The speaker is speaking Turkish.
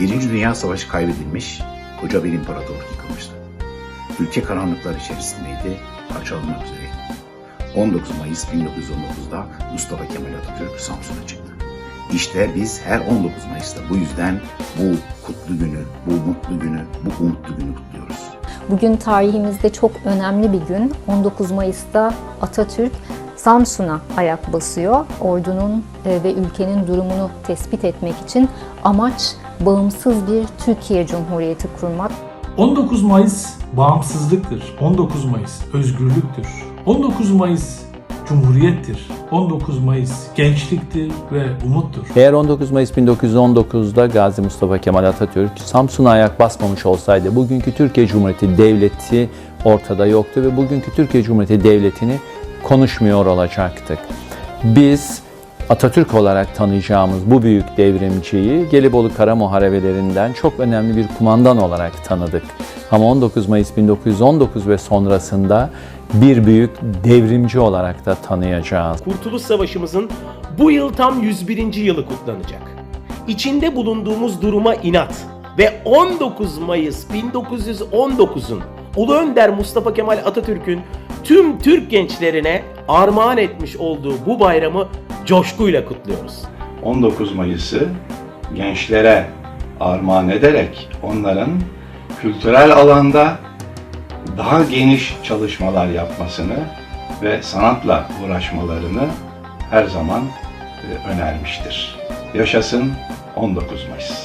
Birinci Dünya Savaşı kaybedilmiş, koca bir imparatorluk yıkılmıştı. Ülke karanlıklar içerisindeydi, parçalanmak üzereydi. 19 Mayıs 1919'da Mustafa Kemal Atatürk Samsun'a çıktı. İşte biz her 19 Mayıs'ta bu yüzden bu kutlu günü, bu mutlu günü, bu umutlu günü kutluyoruz. Bugün tarihimizde çok önemli bir gün. 19 Mayıs'ta Atatürk Samsun'a ayak basıyor. Ordunun e, ve ülkenin durumunu tespit etmek için amaç bağımsız bir Türkiye Cumhuriyeti kurmak. 19 Mayıs bağımsızlıktır. 19 Mayıs özgürlüktür. 19 Mayıs cumhuriyettir. 19 Mayıs gençliktir ve umuttur. Eğer 19 Mayıs 1919'da Gazi Mustafa Kemal Atatürk Samsun'a ayak basmamış olsaydı bugünkü Türkiye Cumhuriyeti Devleti ortada yoktu ve bugünkü Türkiye Cumhuriyeti Devleti'ni konuşmuyor olacaktık. Biz Atatürk olarak tanıyacağımız bu büyük devrimciyi Gelibolu Kara Muharebelerinden çok önemli bir kumandan olarak tanıdık. Ama 19 Mayıs 1919 ve sonrasında bir büyük devrimci olarak da tanıyacağız. Kurtuluş Savaşımızın bu yıl tam 101. yılı kutlanacak. İçinde bulunduğumuz duruma inat ve 19 Mayıs 1919'un Ulu Önder Mustafa Kemal Atatürk'ün tüm Türk gençlerine armağan etmiş olduğu bu bayramı coşkuyla kutluyoruz. 19 Mayıs'ı gençlere armağan ederek onların kültürel alanda daha geniş çalışmalar yapmasını ve sanatla uğraşmalarını her zaman e, önermiştir. Yaşasın 19 Mayıs.